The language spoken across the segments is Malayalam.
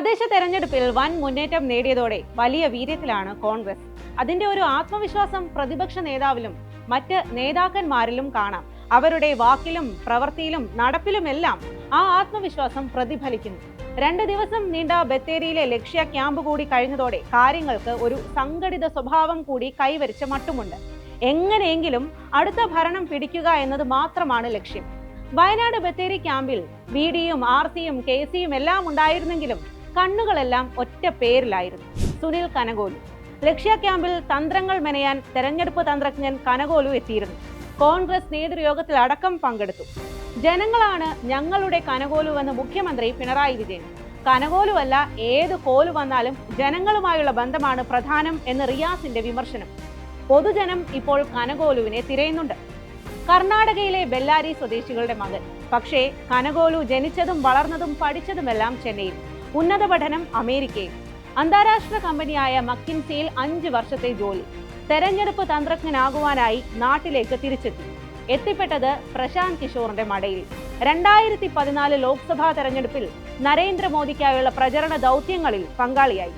തദ്ദേശ തെരഞ്ഞെടുപ്പിൽ വൻ മുന്നേറ്റം നേടിയതോടെ വലിയ വീര്യത്തിലാണ് കോൺഗ്രസ്. അതിന്റെ ഒരു ആത്മവിശ്വാസം പ്രതിപക്ഷ നേതാവിലും മറ്റ് നേതാക്കന്മാരിലും കാണാം. അവരുടെ വാക്കിലും പ്രവൃത്തിയിലും നടപ്പിലുമെല്ലാം ആ ആത്മവിശ്വാസം പ്രതിഫലിക്കുന്നു. രണ്ട് ദിവസം നീണ്ട ബത്തേരിയിലെ ലക്ഷ്യ ക്യാമ്പ് കൂടി കഴിഞ്ഞതോടെ കാര്യങ്ങൾക്ക് ഒരു സംഘടിത സ്വഭാവം കൂടി കൈവരിച്ച മട്ടുമുണ്ട്. എങ്ങനെയെങ്കിലും അടുത്ത ഭരണം പിടിക്കുക എന്നത് മാത്രമാണ് ലക്ഷ്യം. വയനാട് ബത്തേരി ക്യാമ്പിൽ ബി ഡിയും ആർ സിയും കെ സിയും എല്ലാം ഉണ്ടായിരുന്നെങ്കിലും കണ്ണുകളെല്ലാം ഒറ്റ പേരിലായിരുന്നു. സുനിൽ കനകോലു. ലക്ഷ്യ ക്യാമ്പിൽ തന്ത്രങ്ങൾ മെനയാൻ തെരഞ്ഞെടുപ്പ് തന്ത്രജ്ഞൻ കനകോലു എത്തിയിരുന്നു. കോൺഗ്രസ് നേതൃയോഗത്തിൽ അടക്കം പങ്കെടുത്തു. ജനങ്ങളാണ് ഞങ്ങളുടെ കനകോലുവെന്ന് മുഖ്യമന്ത്രി പിണറായി വിജയൻ. കനകോലുവല്ല ഏത് കോലു വന്നാലും ജനങ്ങളുമായുള്ള ബന്ധമാണ് പ്രധാനം എന്ന് റിയാസിന്റെ വിമർശനം. പൊതുജനം ഇപ്പോൾ കനകോലുവിനെ തിരയുന്നുണ്ട്. കർണാടകയിലെ ബെല്ലാരി സ്വദേശികളുടെ മകൻ. പക്ഷേ കനകോലു ജനിച്ചതും വളർന്നതും പഠിച്ചതുമെല്ലാം ചെന്നൈയിൽ. ഉന്നത പഠനം അമേരിക്കയിൽ. അന്താരാഷ്ട്ര കമ്പനിയായ മക്കിൻസിയിൽ അഞ്ച് വർഷത്തെ ജോലി. തെരഞ്ഞെടുപ്പ് തന്ത്രജ്ഞനാകുവാനായി നാട്ടിലേക്ക് തിരിച്ചെത്തി. എത്തിപ്പെട്ടത് പ്രശാന്ത് കിഷോറിന്റെ മടയിൽ. രണ്ടായിരത്തി പതിനാല് ലോക്സഭാ തെരഞ്ഞെടുപ്പിൽ നരേന്ദ്രമോദിക്കായുള്ള പ്രചരണ ദൗത്യങ്ങളിൽ പങ്കാളിയായി.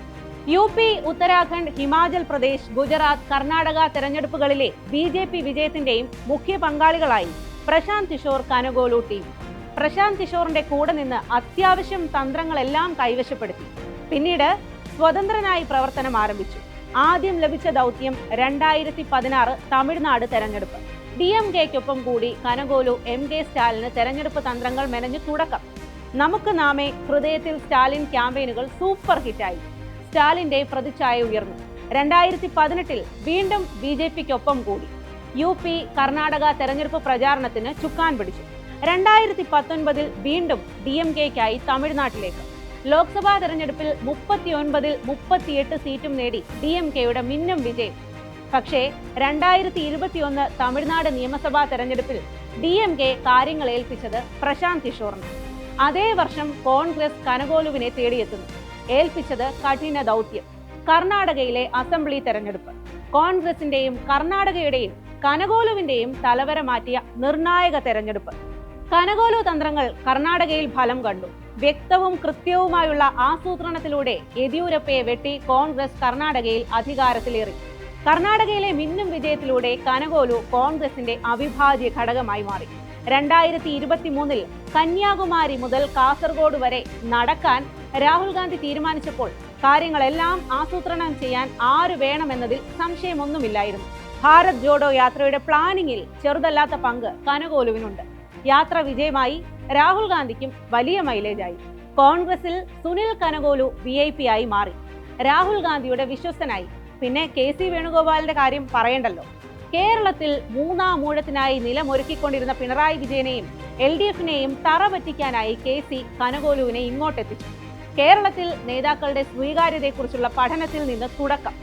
യു പി ഉത്തരാഖണ്ഡ് ഹിമാചൽ പ്രദേശ് ഗുജറാത്ത് കർണാടക തെരഞ്ഞെടുപ്പുകളിലെ ബി ജെ പി വിജയത്തിന്റെയും മുഖ്യ പങ്കാളികളായി പ്രശാന്ത് കിഷോർ കനഗോലു ടീം. പ്രശാന്ത് കിഷോറിന്റെ കൂടെ നിന്ന് അത്യാവശ്യം തന്ത്രങ്ങളെല്ലാം കൈവശപ്പെടുത്തി. പിന്നീട് സ്വതന്ത്രനായി പ്രവർത്തനം ആരംഭിച്ചു. ആദ്യം ലഭിച്ച ദൗത്യം രണ്ടായിരത്തി പതിനാറ് തമിഴ്നാട് തെരഞ്ഞെടുപ്പ്. ഡി എം കെക്കൊപ്പം കൂടി കനകോലു എം കെ സ്റ്റാലിന് തെരഞ്ഞെടുപ്പ് തന്ത്രങ്ങൾ മെനഞ്ഞു തുടക്കം. നമുക്ക് നാമേ ഹൃദയത്തിൽ സ്റ്റാലിൻ ക്യാമ്പയിനുകൾ സൂപ്പർ ഹിറ്റായി. സ്റ്റാലിന്റെ പ്രതിച്ഛായ ഉയർന്നു. രണ്ടായിരത്തി പതിനെട്ടിൽ വീണ്ടും ബി ജെ പിക്കൊപ്പം കൂടി. യു പി കർണാടക തെരഞ്ഞെടുപ്പ് പ്രചാരണത്തിന് ചുക്കാൻ പിടിച്ചു. രണ്ടായിരത്തി പത്തൊൻപതിൽ വീണ്ടും ഡി എം കെക്കായി തമിഴ്നാട്ടിലേക്ക്. ലോക്സഭാ തെരഞ്ഞെടുപ്പിൽ മുപ്പത്തിയൊൻപതിൽ മുപ്പത്തിയെട്ട് സീറ്റും നേടി ഡി എം കെയുടെ മിന്നും വിജയം. പക്ഷേ രണ്ടായിരത്തി ഇരുപത്തിയൊന്ന് തമിഴ്നാട് നിയമസഭാ തെരഞ്ഞെടുപ്പിൽ ഡി എം കെ കാര്യങ്ങൾ ഏൽപ്പിച്ചത് പ്രശാന്ത് കിഷോറിന്. അതേ വർഷം കോൺഗ്രസ് കനകോലുവിനെ തേടിയെത്തുന്നു. ഏൽപ്പിച്ചത് കഠിന ദൗത്യം. കർണാടകയിലെ അസംബ്ലി തെരഞ്ഞെടുപ്പ്. കോൺഗ്രസിന്റെയും കർണാടകയുടെയും കനകോലുവിന്റെയും തലവര മാറ്റിയ നിർണായക തെരഞ്ഞെടുപ്പ്. കനകോലു തന്ത്രങ്ങൾ കർണാടകയിൽ ഫലം കണ്ടു. വ്യക്തവും കൃത്യവുമായുള്ള ആസൂത്രണത്തിലൂടെ യെദ്യൂരപ്പയെ വെട്ടി കോൺഗ്രസ് കർണാടകയിൽ അധികാരത്തിലേറി. കർണാടകയിലെ മിന്നും വിജയത്തിലൂടെ കനകോലു കോൺഗ്രസിന്റെ അവിഭാജ്യ ഘടകമായി മാറി. രണ്ടായിരത്തി ഇരുപത്തി മൂന്നിൽ കന്യാകുമാരി മുതൽ കാസർഗോഡ് വരെ നടക്കാൻ രാഹുൽ ഗാന്ധി തീരുമാനിച്ചപ്പോൾ കാര്യങ്ങളെല്ലാം ആസൂത്രണം ചെയ്യാൻ ആര് വേണമെന്നതിൽ സംശയമൊന്നുമില്ലായിരുന്നു. ഭാരത് ജോഡോ യാത്രയുടെ പ്ലാനിങ്ങിൽ ചെറുതല്ലാത്ത പങ്ക് കനകോലുവിനുണ്ട്. യാത്ര വിജയമായി രാഹുൽ ഗാന്ധിക്കും വലിയ മൈലേജായി കോൺഗ്രസിൽ Sunil Kanugolu V I P ആയി മാറി. രാഹുൽ ഗാന്ധിയുടെ വിശ്വസ്തനായി. പിന്നെ കെ സി വേണുഗോപാലിന്റെ കാര്യം പറയണ്ടല്ലോ. കേരളത്തിൽ മൂന്നാം മൂഴത്തിനായി നിലമൊരുക്കിക്കൊണ്ടിരുന്ന പിണറായി വിജയനെയും എൽ ഡി എഫിനെയും തറ പറ്റിക്കാനായി കെ സി കനകോലുവിനെ ഇങ്ങോട്ടെത്തിച്ചു. കേരളത്തിൽ നേതാക്കളുടെ സ്വീകാര്യതയെക്കുറിച്ചുള്ള പഠനത്തിൽ നിന്ന് തുടക്കം.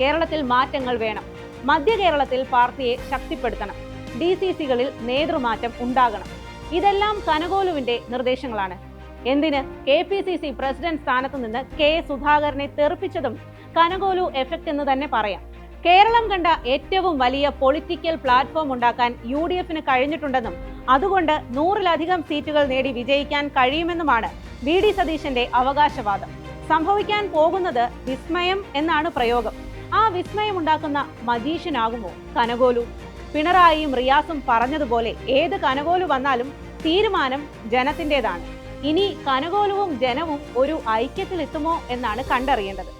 കേരളത്തിൽ മാറ്റങ്ങൾ വേണം. മധ്യ കേരളത്തിൽ പാർട്ടിയെ ശക്തിപ്പെടുത്തണം. ഡി സി സികളിൽ നേതൃമാറ്റം ഉണ്ടാകണം. ഇതെല്ലാം കനകോലുവിന്റെ നിർദ്ദേശങ്ങളാണ്. എന്തിന് K P C C president സ്ഥാനത്ത് നിന്ന് കെ സുധാകരനെ തെറിപ്പിച്ചതും കനകോലു എഫക്റ്റ് എന്ന് തന്നെ പറയാം. കേരളം കണ്ട ഏറ്റവും വലിയ പൊളിറ്റിക്കൽ പ്ലാറ്റ്ഫോം ഉണ്ടാക്കാൻ യു ഡി എഫിന് കഴിഞ്ഞിട്ടുണ്ടെന്നും അതുകൊണ്ട് നൂറിലധികം സീറ്റുകൾ നേടി വിജയിക്കാൻ കഴിയുമെന്നുമാണ് വി ഡി സതീശന്റെ അവകാശവാദം. സംഭവിക്കാൻ പോകുന്നത് വിസ്മയം എന്നാണ് പ്രയോഗം. ആ വിസ്മയം ഉണ്ടാക്കുന്ന മജീഷ്യനാകുമോ കനകോലു? പിണറായിയും റിയാസും പറഞ്ഞതുപോലെ ഏത് കനകോൽ വന്നാലും തീരുമാനം ജനത്തിന്റെതാണ്. ഇനി കനകോലവും ജനവും ഒരു ഐക്യത്തിലെത്തുമോ എന്നാണ് കണ്ടറിയേണ്ടത്.